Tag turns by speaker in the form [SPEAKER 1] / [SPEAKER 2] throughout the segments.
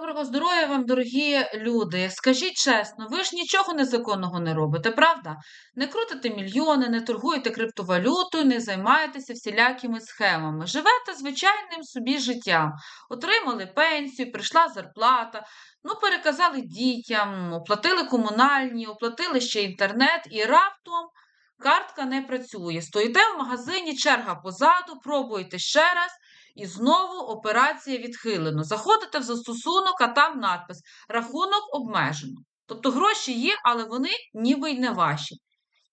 [SPEAKER 1] Доброго здоров'я вам, дорогі люди. Скажіть чесно, ви ж нічого незаконного не робите, правда? Не крутите мільйони, не торгуєте криптовалютою, не займаєтеся всілякими схемами. Живете звичайним собі життям. Отримали пенсію, прийшла зарплата, ну переказали дітям, оплатили комунальні, оплатили ще інтернет і раптом картка не працює. Стоїте в магазині, черга позаду, пробуєте ще раз. І знову операція відхилено. Заходите в застосунок, а там надпис Рахунок обмежено. Тобто гроші є, але вони ніби й не ваші.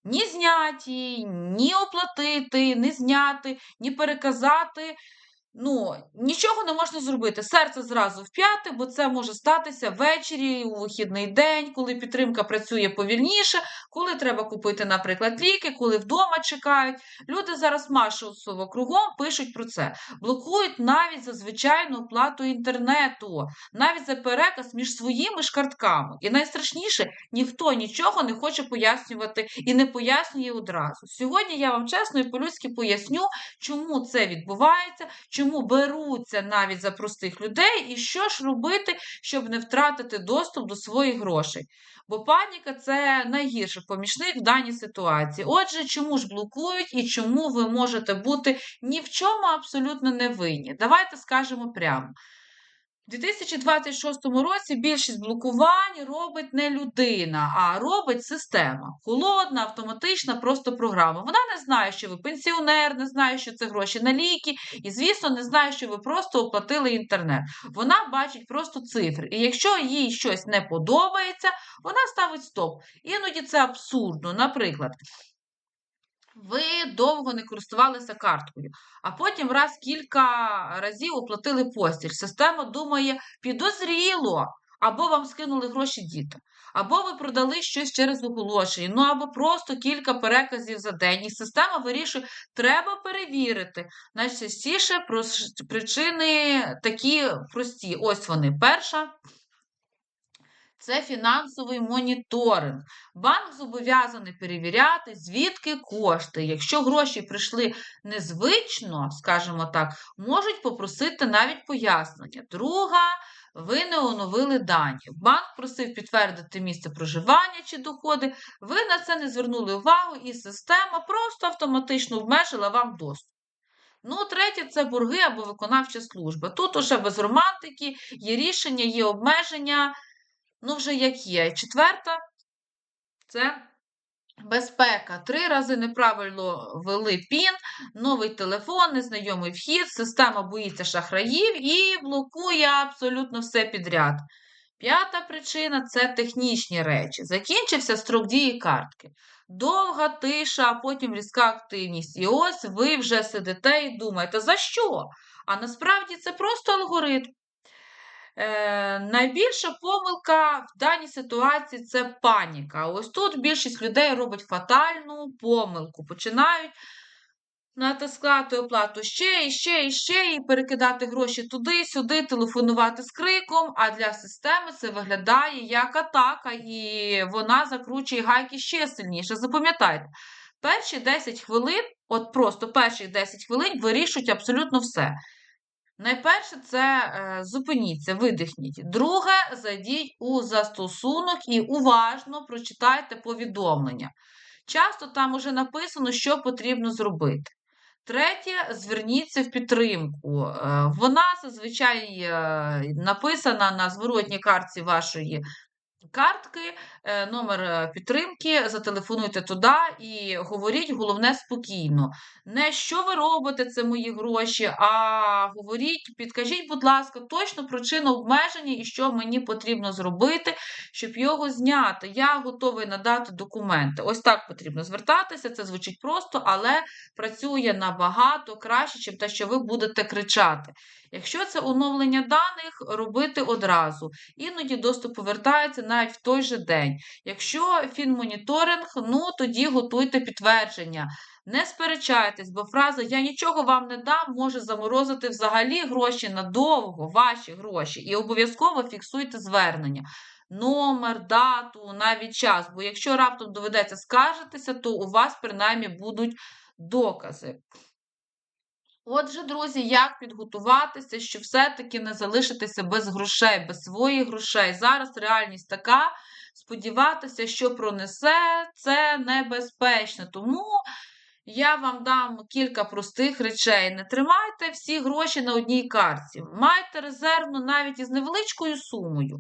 [SPEAKER 1] Ні зняті, ні оплатити, ні зняти, ні переказати. Ну, нічого не можна зробити. Серце зразу вп'яти, бо це може статися ввечері, у вихідний день, коли підтримка працює повільніше, коли треба купити, наприклад, ліки, коли вдома чекають. Люди зараз масово кругом пишуть про це. Блокують навіть за звичайну оплату інтернету, навіть за переказ між своїми ж картками. І найстрашніше, ніхто нічого не хоче пояснювати і не пояснює одразу. Сьогодні я вам чесно і по-людськи поясню, чому це відбувається. чому чому беруться навіть за простих людей, і що ж робити, щоб не втратити доступ до своїх грошей. Бо паніка це найгірший помічник в даній ситуації. Отже, чому ж блокують і чому ви можете бути ні в чому абсолютно не винні? Давайте скажемо прямо. У 2026 році більшість блокувань робить не людина, а робить система. Холодна, автоматична, просто програма. Вона не знає, що ви пенсіонер, не знає, що це гроші на ліки, і, звісно, не знає, що ви просто оплатили інтернет. Вона бачить просто цифри. І якщо їй щось не подобається, вона ставить стоп. Іноді це абсурдно. Наприклад, ви довго не користувалися карткою, а потім раз кілька разів оплатили постіль. Система думає, підозріло, або вам скинули гроші діти, або ви продали щось через оголошення, ну або просто кілька переказів за день. І система вирішує, треба перевірити. Найчастіше причини такі прості. Ось вони. Перша це фінансовий моніторинг. Банк зобов'язаний перевіряти, звідки кошти. Якщо гроші прийшли незвично, скажімо так, можуть попросити навіть пояснення. Друга, ви не оновили дані. Банк просив підтвердити місце проживання чи доходи. Ви на це не звернули увагу, і система просто автоматично обмежила вам доступ. Ну, третє це борги або виконавча служба. Тут уже без романтики, є рішення, є обмеження. Ну, вже як є. Четверта це безпека. Три рази неправильно ввели пін, новий телефон, незнайомий вхід, система боїться шахраїв і блокує абсолютно все підряд. П'ята причина це технічні речі. Закінчився строк дії картки. Довга тиша, а потім різка активність. І ось ви вже сидите і думаєте, за що? А насправді це просто алгоритм. Е, Найбільша помилка в даній ситуації це паніка. Ось тут більшість людей робить фатальну помилку. Починають натискати оплату ще і ще, і ще, і перекидати гроші туди, сюди, телефонувати з криком. А для системи це виглядає як атака, і вона закручує гайки ще сильніше. Запам'ятайте, перші 10 хвилин, от просто перші 10 хвилин вирішують абсолютно все. Найперше, це е, зупиніться, видихніть. Друге, зайдіть у застосунок і уважно прочитайте повідомлення. Часто там уже написано, що потрібно зробити. Третє, зверніться в підтримку. Е, вона зазвичай е, написана на зворотній карті вашої картки, е, номер е, підтримки, зателефонуйте туди і говоріть, головне, спокійно. Не що ви робите, це мої гроші, а говоріть, підкажіть, будь ласка, точно причину обмеження і що мені потрібно зробити, щоб його зняти. Я готовий надати документи. Ось так потрібно звертатися. Це звучить просто, але працює набагато краще, ніж те, що ви будете кричати. Якщо це оновлення даних, робити одразу. Іноді доступ повертається навіть в той же день. Якщо фінмоніторинг, ну тоді готуйте підтвердження. Не сперечайтесь, бо фраза Я нічого вам не дам може заморозити взагалі гроші надовго, ваші гроші, і обов'язково фіксуйте звернення. Номер, дату, навіть час. Бо якщо раптом доведеться скаржитися, то у вас принаймні будуть докази. Отже, друзі, як підготуватися, щоб все-таки не залишитися без грошей, без своїх грошей. Зараз реальність така. Сподіватися, що пронесе, це небезпечно. Тому я вам дам кілька простих речей. Не тримайте всі гроші на одній карті. Майте резервну навіть із невеличкою сумою.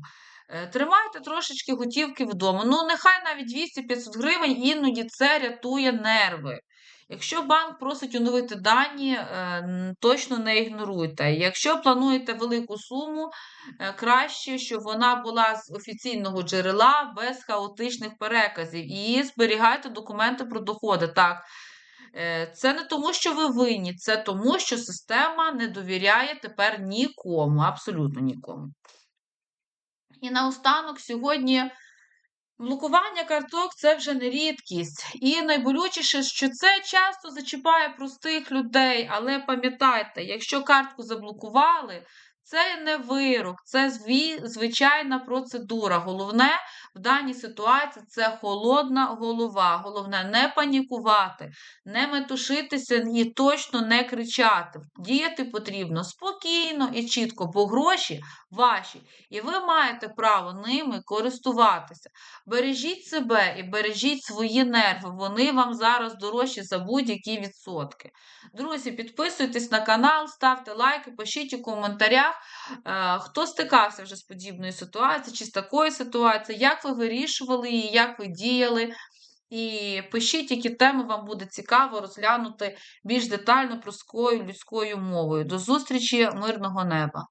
[SPEAKER 1] Е, Тримайте трошечки готівки вдома. Ну, нехай навіть 200-500 гривень, іноді це рятує нерви. Якщо банк просить оновити дані, е, точно не ігноруйте. Якщо плануєте велику суму, е, краще, щоб вона була з офіційного джерела без хаотичних переказів. І зберігайте документи про доходи. Так, Це не тому, що ви винні, це тому, що система не довіряє тепер нікому, абсолютно нікому. І наостанок сьогодні блокування карток це вже не рідкість. І найболючіше, що це часто зачіпає простих людей. Але пам'ятайте, якщо картку заблокували, це не вирок, це звичайна процедура. Головне в даній ситуації це холодна голова. Головне не панікувати, не метушитися і точно не кричати. Діяти потрібно спокійно і чітко, бо гроші ваші, і ви маєте право ними користуватися. Бережіть себе і бережіть свої нерви. Вони вам зараз дорожчі за будь-які відсотки. Друзі, підписуйтесь на канал, ставте лайки, пишіть у коментарях, е, хто стикався вже з подібною ситуацією, чи з такою ситуацією, як ви вирішували її, як ви діяли. І пишіть, які теми вам буде цікаво розглянути більш детально простою людською мовою. До зустрічі, мирного неба!